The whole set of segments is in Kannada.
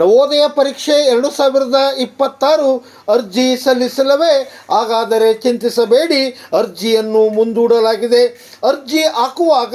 ನವೋದಯ ಪರೀಕ್ಷೆ ಎರಡು ಸಾವಿರದ ಇಪ್ಪತ್ತಾರು ಅರ್ಜಿ ಸಲ್ಲಿಸಲವೇ. ಹಾಗಾದರೆ ಚಿಂತಿಸಬೇಡಿ, ಅರ್ಜಿಯನ್ನು ಮುಂದೂಡಲಾಗಿದೆ. ಅರ್ಜಿ ಹಾಕುವಾಗ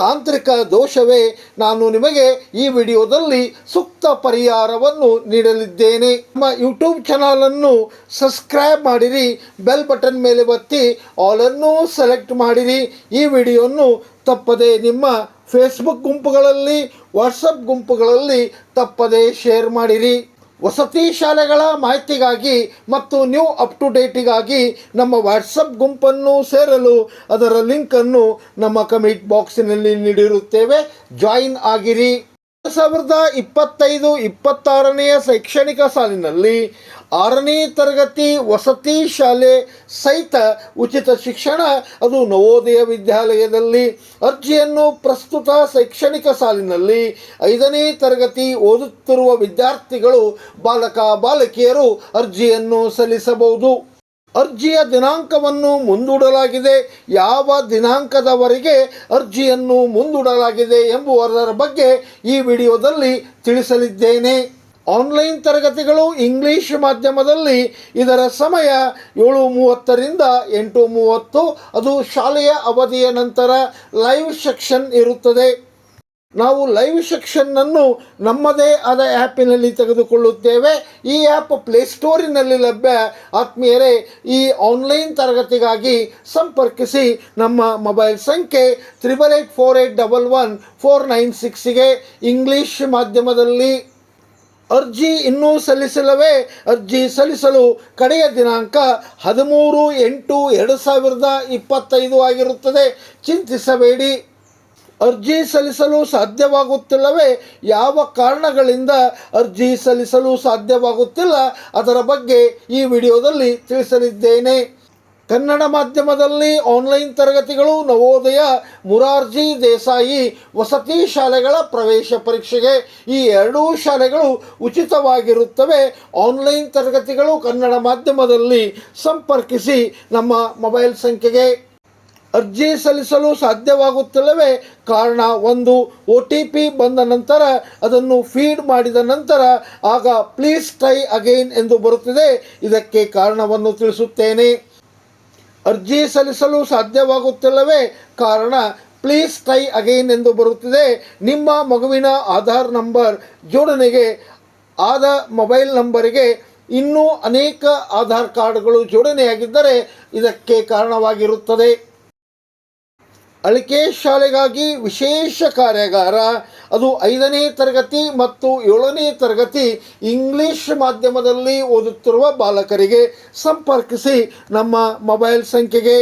ತಾಂತ್ರಿಕ ದೋಷವೇ. ನಾನು ನಿಮಗೆ ಈ ವಿಡಿಯೋದಲ್ಲಿ ಸೂಕ್ತ ಪರಿಹಾರವನ್ನು ನೀಡಲಿದ್ದೇನೆ. ನಮ್ಮ ಯೂಟ್ಯೂಬ್ ಚಾನಲನ್ನು ಸಬ್ಸ್ಕ್ರೈಬ್ ಮಾಡಿರಿ, ಬೆಲ್ ಬಟನ್ ಮೇಲೆ ಒತ್ತಿ ಆಲನ್ನು ಸೆಲೆಕ್ಟ್ ಮಾಡಿರಿ. ಈ ವಿಡಿಯೋವನ್ನು ತಪ್ಪದೆ ನಿಮ್ಮ ಫೇಸ್ಬುಕ್ ಗುಂಪುಗಳಲ್ಲಿ ವಾಟ್ಸಪ್ ಗುಂಪುಗಳಲ್ಲಿ ತಪ್ಪದೇ ಶೇರ್ ಮಾಡಿರಿ. ವಸತಿ ಶಾಲೆಗಳ ಮಾಹಿತಿಗಾಗಿ ಮತ್ತು ನ್ಯೂ ಅಪ್ ಟು ಡೇಟಿಗಾಗಿ ನಮ್ಮ ವಾಟ್ಸಪ್ ಗುಂಪನ್ನು ಸೇರಲು ಅದರ ಲಿಂಕನ್ನು ನಮ್ಮ ಕಮೆಂಟ್ ಬಾಕ್ಸಿನಲ್ಲಿ ನೀಡಿರುತ್ತೇವೆ. ಜಾಯಿನ್ ಆಗಿರಿ. ಸಾವಿರದ ಇಪ್ಪತ್ತೈದು ಇಪ್ಪತ್ತಾರನೆಯ ಶೈಕ್ಷಣಿಕ ಸಾಲಿನಲ್ಲಿ ಆರನೇ ತರಗತಿ ವಸತಿ ಶಾಲೆ ಸಹಿತ ಉಚಿತ ಶಿಕ್ಷಣ, ಅದು ನವೋದಯ ವಿದ್ಯಾಲಯದಲ್ಲಿ. ಅರ್ಜಿಯನ್ನು ಪ್ರಸ್ತುತ ಶೈಕ್ಷಣಿಕ ಸಾಲಿನಲ್ಲಿ ಐದನೇ ತರಗತಿ ಓದುತ್ತಿರುವ ವಿದ್ಯಾರ್ಥಿಗಳು, ಬಾಲಕ, ಬಾಲಕಿಯರು ಅರ್ಜಿಯನ್ನು ಸಲ್ಲಿಸಬಹುದು. ಅರ್ಜಿಯ ದಿನಾಂಕವನ್ನು ಮುಂದೂಡಲಾಗಿದೆ. ಯಾವ ದಿನಾಂಕದವರೆಗೆ ಅರ್ಜಿಯನ್ನು ಮುಂದೂಡಲಾಗಿದೆ ಎಂಬುವುದರ ಬಗ್ಗೆ ಈ ವಿಡಿಯೋದಲ್ಲಿ ತಿಳಿಸಲಿದ್ದೇನೆ. ಆನ್ಲೈನ್ ತರಗತಿಗಳು ಇಂಗ್ಲಿಷ್ ಮಾಧ್ಯಮದಲ್ಲಿ ಇದರ ಸಮಯ ಏಳು ಮೂವತ್ತರಿಂದ ಎಂಟು ಮೂವತ್ತು. ಅದು ಶಾಲೆಯ ಅವಧಿಯ ನಂತರ ಲೈವ್ ಸೆಕ್ಷನ್ ಇರುತ್ತದೆ. ನಾವು ಲೈವ್ ಸೆಕ್ಷನ್ನನ್ನು ನಮ್ಮದೇ ಆದ ಆ್ಯಪಿನಲ್ಲಿ ತೆಗೆದುಕೊಳ್ಳುತ್ತೇವೆ. ಈ ಆ್ಯಪ್ ಪ್ಲೇಸ್ಟೋರಿನಲ್ಲಿ ಲಭ್ಯ. ಆತ್ಮೀಯರೇ, ಈ ಆನ್ಲೈನ್ ತರಗತಿಗಾಗಿ ಸಂಪರ್ಕಿಸಿ ನಮ್ಮ ಮೊಬೈಲ್ ಸಂಖ್ಯೆ triple eight four eight double one four nine ಸಿಕ್ಸಿಗೆ English ಮಾಧ್ಯಮದಲ್ಲಿ ಅರ್ಜಿ ಇನ್ನೂ ಸಲ್ಲಿಸಲವೇ ಅರ್ಜಿ ಸಲ್ಲಿಸಲು ಕಡೆಯ ದಿನಾಂಕ ಹದಿಮೂರು ಎಂಟು ಎರಡು ಸಾವಿರದ ಇಪ್ಪತ್ತೈದು ಆಗಿರುತ್ತದೆ. ಚಿಂತಿಸಬೇಡಿ. ಅರ್ಜಿ ಸಲ್ಲಿಸಲು ಸಾಧ್ಯವಾಗುತ್ತಿಲ್ಲವೇ? ಯಾವ ಕಾರಣಗಳಿಂದ ಅರ್ಜಿ ಸಲ್ಲಿಸಲು ಸಾಧ್ಯವಾಗುತ್ತಿಲ್ಲ? ಅದರ ಬಗ್ಗೆ ಈ ವಿಡಿಯೋದಲ್ಲಿ ತಿಳಿಸಲಿದ್ದೇನೆ. ಕನ್ನಡ ಮಾಧ್ಯಮದಲ್ಲಿ ಆನ್ಲೈನ್ ತರಗತಿಗಳು, ನವೋದಯ, ಮುರಾರ್ಜಿ, ದೇಸಾಯಿ, ವಸತಿ ಶಾಲೆಗಳ ಪ್ರವೇಶ ಪರೀಕ್ಷೆಗೆ ಈ ಎರಡೂ ಶಾಲೆಗಳು ಉಚಿತವಾಗಿರುತ್ತವೆ. ಆನ್ಲೈನ್ ತರಗತಿಗಳು ಕನ್ನಡ ಮಾಧ್ಯಮದಲ್ಲಿ ಸಂಪರ್ಕಿಸಿ ನಮ್ಮ ಮೊಬೈಲ್ ಸಂಖ್ಯೆಗೆ ಅರ್ಜಿ ಸಲ್ಲಿಸಲು ಸಾಧ್ಯವಾಗುತ್ತಿಲ್ಲವೇ ಕಾರಣ ಒಂದು, ಒ ಟಿ ಪಿ ಬಂದ ನಂತರ ಅದನ್ನು ಫೀಡ್ ಮಾಡಿದ ನಂತರ ಆಗ ಪ್ಲೀಸ್ ಟ್ರೈ ಅಗೈನ್ ಎಂದು ಬರುತ್ತಿದೆ. ಇದಕ್ಕೆ ಕಾರಣವನ್ನು ತಿಳಿಸುತ್ತೇನೆ. ಅರ್ಜಿ ಸಲ್ಲಿಸಲು ಸಾಧ್ಯವಾಗುತ್ತಿಲ್ಲವೇ ಕಾರಣ, ಪ್ಲೀಸ್ ಟ್ರೈ ಅಗೈನ್ ಎಂದು ಬರುತ್ತಿದೆ. ನಿಮ್ಮ ಮಗುವಿನ ಆಧಾರ್ ನಂಬರ್, ಜೋಡಣೆಗೆ, ಆದ ಮೊಬೈಲ್ ನಂಬರಿಗೆ ಇನ್ನೂ ಅನೇಕ ಆಧಾರ್ ಕಾರ್ಡ್ಗಳು ಜೋಡಣೆಯಾಗಿದ್ದರೆ ಇದಕ್ಕೆ ಕಾರಣವಾಗಿರುತ್ತದೆ. ಅಳಿಕೆ ಶಾಲೆಗಾಗಿ ವಿಶೇಷ ಕಾರ್ಯಾಗಾರ. ಅದು ಐದನೇ ತರಗತಿ ಮತ್ತು ಏಳನೇ ತರಗತಿ ಇಂಗ್ಲಿಷ್ ಮಾಧ್ಯಮದಲ್ಲಿ ಓದುತ್ತಿರುವ ಬಾಲಕರಿಗೆ ಸಂಪರ್ಕಿಸಿ ನಮ್ಮ ಮೊಬೈಲ್ ಸಂಖ್ಯೆಗೆ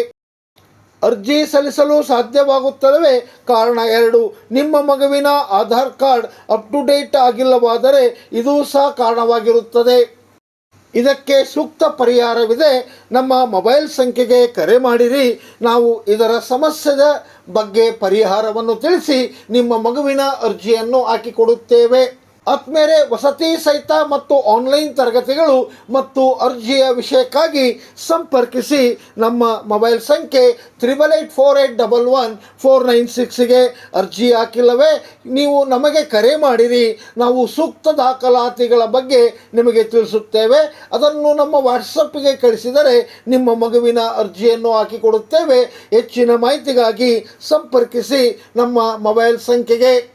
ಅರ್ಜಿ ಸಲ್ಲಿಸಲು ಸಾಧ್ಯವಾಗುತ್ತದವೇ? ಕಾರಣ ಎರಡು, ನಿಮ್ಮ ಮಗುವಿನ Aadhaar card up to date ಆಗಿಲ್ಲವಾದರೆ ಇದು ಸಹ ಕಾರಣವಾಗಿರುತ್ತದೆ. ಇದಕ್ಕೆ ಸೂಕ್ತ ಪರಿಹಾರವಿದೆ. ನಮ್ಮ ಮೊಬೈಲ್ ಸಂಖ್ಯೆಗೆ ಕರೆ ಮಾಡಿರಿ. ನಾವು ಇದರ ಸಮಸ್ಯೆಯ ಬಗ್ಗೆ ಪರಿಹಾರವನ್ನು ತಿಳಿಸಿ ನಿಮ್ಮ ಮಗುವಿನ ಅರ್ಜಿಯನ್ನು ಹಾಕಿಕೊಡುತ್ತೇವೆ. ಆತ್ಮೇರೆ ವಸತಿ ಸಹಿತ ಮತ್ತು ಆನ್ಲೈನ್ ತರಗತಿಗಳು ಮತ್ತು ಅರ್ಜಿಯ ವಿಷಯಕ್ಕಾಗಿ ಸಂಪರ್ಕಿಸಿ ನಮ್ಮ ಮೊಬೈಲ್ ಸಂಖ್ಯೆ triple eight four eight double one four nine ಸಿಕ್ಸ್ಗೆ ಅರ್ಜಿ ಹಾಕಿಲ್ಲವೇ? ನೀವು ನಮಗೆ ಕರೆ ಮಾಡಿರಿ. ನಾವು ಸೂಕ್ತ ದಾಖಲಾತಿಗಳ ಬಗ್ಗೆ ನಿಮಗೆ ತಿಳಿಸುತ್ತೇವೆ. ಅದನ್ನು ನಮ್ಮ ವಾಟ್ಸಪ್ಗೆ ಕಳಿಸಿದರೆ ನಿಮ್ಮ ಮಗುವಿನ ಅರ್ಜಿಯನ್ನು ಹಾಕಿಕೊಡುತ್ತೇವೆ. ಹೆಚ್ಚಿನ ಮಾಹಿತಿಗಾಗಿ ಸಂಪರ್ಕಿಸಿ ನಮ್ಮ ಮೊಬೈಲ್ ಸಂಖ್ಯೆಗೆ